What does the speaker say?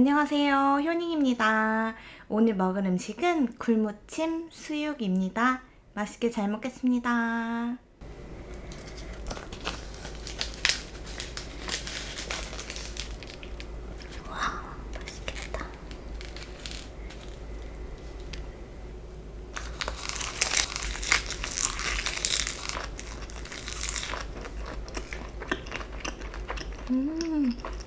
안녕하세요. 효닝입니다. 오늘 먹을 음식은 굴무침 수육입니다. 맛있게 잘 먹겠습니다. 음.